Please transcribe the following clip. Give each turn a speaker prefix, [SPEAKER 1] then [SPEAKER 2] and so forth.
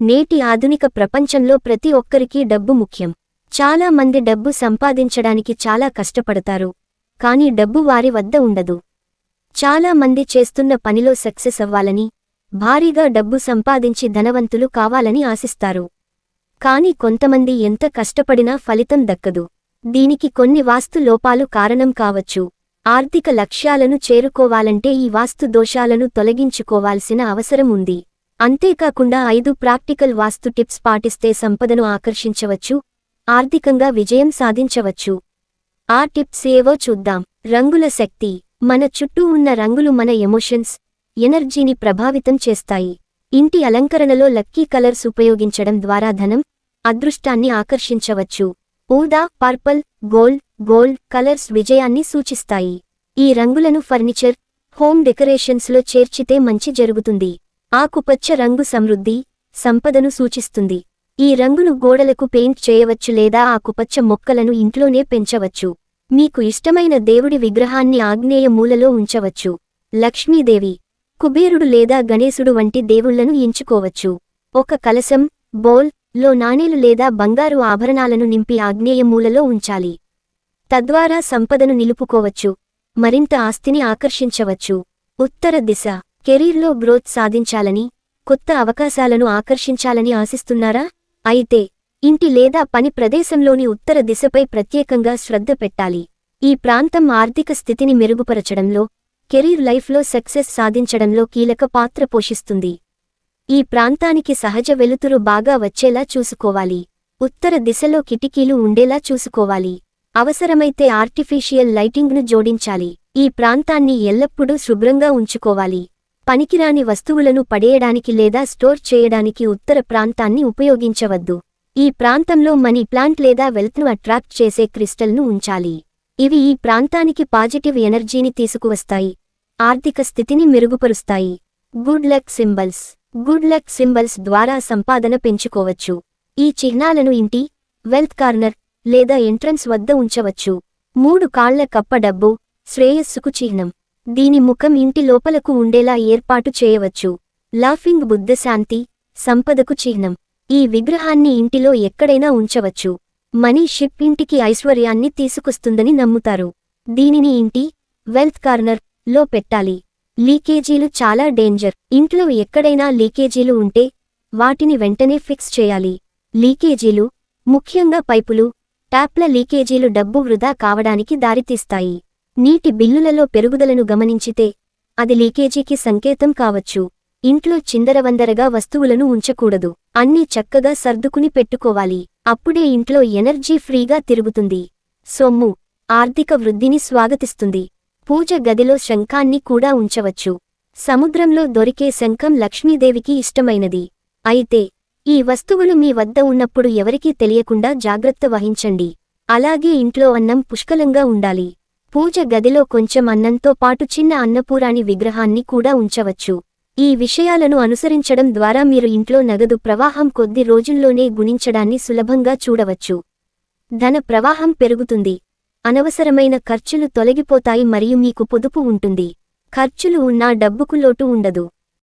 [SPEAKER 1] నేటి ఆధునిక ప్రపంచంలో ప్రతి ఒక్కరికీ డబ్బు ముఖ్యం. చాలా మంది డబ్బు సంపాదించడానికి చాలా కష్టపడతారు. కానీ డబ్బు వారి వద్ద ఉండదు. చాలా మంది చేస్తున్న పనిలో సక్సెస్ అవ్వాలని భారీగా డబ్బు సంపాదించి ధనవంతులు కావాలని ఆశిస్తారు. కాని కొంతమంది ఎంత కష్టపడినా ఫలితం దక్కదు. దీనికి కొన్ని వాస్తు లోపాలు కారణం కావచ్చు. ఆర్థిక లక్ష్యాలను చేరుకోవాలంటే ఈ వాస్తు దోషాలను తొలగించుకోవాల్సిన అవసరం ఉంది. అంతేకాకుండా ఐదు ప్రాక్టికల్ వాస్తు టిప్స్ పాటిస్తే సంపదను ఆకర్షించవచ్చు ఆర్థికంగా విజయం సాధించవచ్చు. ఆ టిప్స్ ఏవో చూద్దాం. రంగుల శక్తి. మన చుట్టూ ఉన్న రంగులు మన ఎమోషన్స్ ఎనర్జీని ప్రభావితం చేస్తాయి. ఇంటి అలంకరణలో లక్కీ కలర్స్ ఉపయోగించడం ద్వారా ధనం అదృష్టాన్ని ఆకర్షించవచ్చు. ఊదా పర్పల్ గోల్డ్ గోల్డ్ కలర్స్ విజయాన్ని సూచిస్తాయి. ఈ రంగులను ఫర్నిచర్ హోమ్ డెకరేషన్స్లో చేర్చితే మంచి జరుగుతుంది. ఆకుపచ్చ రంగు సమృద్ధి సంపదను సూచిస్తుంది. ఈ రంగును గోడలకు పెయింట్ చేయవచ్చు లేదా ఆకుపచ్చ మొక్కలను ఇంట్లోనే పెంచవచ్చు. మీకు ఇష్టమైన దేవుడి విగ్రహాన్ని ఆగ్నేయ మూలలో ఉంచవచ్చు. లక్ష్మీదేవి కుబేరుడు లేదా గణేశుడు వంటి దేవుళ్ళను ఎంచుకోవచ్చు. ఒక కలశం బోల్లో నాణేలు లేదా బంగారు ఆభరణాలను నింపి ఆగ్నేయ మూలలో ఉంచాలి. తద్వారా సంపదను నిలుపుకోవచ్చు. మరింత ఆస్తిని ఆకర్షించవచ్చు. ఉత్తర దిశ కెరీర్లో గ్రోత్ సాధించాలని కొత్త అవకాశాలను ఆకర్షించాలని ఆశిస్తున్నారా? అయితే ఇంటి లేదా పని ప్రదేశంలోని ఉత్తర దిశపై ప్రత్యేకంగా శ్రద్ధ పెట్టాలి. ఈ ప్రాంతం ఆర్థిక స్థితిని మెరుగుపరచడంలో కెరీర్ లైఫ్లో సక్సెస్ సాధించడంలో కీలక పాత్ర పోషిస్తుంది. ఈ ప్రాంతానికి సహజ వెలుతురు బాగా వచ్చేలా చూసుకోవాలి. ఉత్తర దిశలో కిటికీలు ఉండేలా చూసుకోవాలి. అవసరమైతే ఆర్టిఫిషియల్ లైటింగ్ను జోడించాలి. ఈ ప్రాంతాన్ని ఎల్లప్పుడూ శుభ్రంగా ఉంచుకోవాలి. పనికిరాని వస్తువులను పడేయడానికి లేదా స్టోర్ చేయడానికి ఉత్తర ప్రాంతాన్ని ఉపయోగించవద్దు. ఈ ప్రాంతంలో మనీ ప్లాంట్ లేదా వెల్త్ను అట్రాక్ట్ చేసే క్రిస్టల్ను ఉంచాలి. ఇవి ఈ ప్రాంతానికి పాజిటివ్ ఎనర్జీని తీసుకువస్తాయి. ఆర్థిక స్థితిని మెరుగుపరుస్తాయి. Good luck symbols. Good luck symbols ద్వారా సంపాదన పెంచుకోవచ్చు. ఈ చిహ్నాలను ఇంటి వెల్త్ కార్నర్ లేదా ఎంట్రన్స్ వద్ద ఉంచవచ్చు. మూడు కాళ్ళ కప్ప డబ్బు శ్రేయస్సుకు చిహ్నం. దీని ముఖం ఇంటి లోపలకు ఉండేలా ఏర్పాటు చేయవచ్చు. లాఫింగ్ బుద్ధశాంతి సంపదకు చిహ్నం. ఈ విగ్రహాన్ని ఇంటిలో ఎక్కడైనా ఉంచవచ్చు. మనీ షిప్ ఇంటికి ఐశ్వర్యాన్ని తీసుకొస్తుందని నమ్ముతారు. దీనిని ఇంటి వెల్త్ కార్నర్లో పెట్టాలి. లీకేజీలు చాలా డేంజర్. ఇంట్లో ఎక్కడైనా లీకేజీలు ఉంటే వాటిని వెంటనే ఫిక్స్ చేయాలి. లీకేజీలు ముఖ్యంగా పైపులు ట్యాప్ల లీకేజీలు డబ్బు వృధా కావడానికి దారితీస్తాయి. నీటి బిల్లులలో పెరుగుదలను గమనించితే అది లీకేజీకి సంకేతం కావచ్చు. ఇంట్లో చిందరవందరగా వస్తువులను ఉంచకూడదు. అన్నీ చక్కగా సర్దుకుని పెట్టుకోవాలి. అప్పుడే ఇంట్లో ఎనర్జీ ఫ్రీగా తిరుగుతుంది. సొమ్ము ఆర్థిక వృద్ధిని స్వాగతిస్తుంది. పూజ గదిలో శంఖాన్ని కూడా ఉంచవచ్చు. సముద్రంలో దొరికే శంఖం లక్ష్మీదేవికి ఇష్టమైనది. అయితే ఈ వస్తువులు మీ వద్ద ఉన్నప్పుడు ఎవరికీ తెలియకుండా జాగ్రత్త వహించండి. అలాగే ఇంట్లో అన్నం పుష్కలంగా ఉండాలి. పూజ గదిలో కొంచెం అన్నంతో పాటు చిన్న అన్నపూరాణి విగ్రహాన్ని కూడా ఉంచవచ్చు. ఈ విషయాలను అనుసరించడం ద్వారా మీరు ఇంట్లో నగదు ప్రవాహం కొద్ది రోజుల్లోనే గుణించడాన్ని సులభంగా చూడవచ్చు. ధన ప్రవాహం పెరుగుతుంది. అనవసరమైన ఖర్చులు తొలగిపోతాయి మరియు మీకు పొదుపు ఉంటుంది. ఖర్చులు ఉన్నా డబ్బుకు లోటు ఉండదు.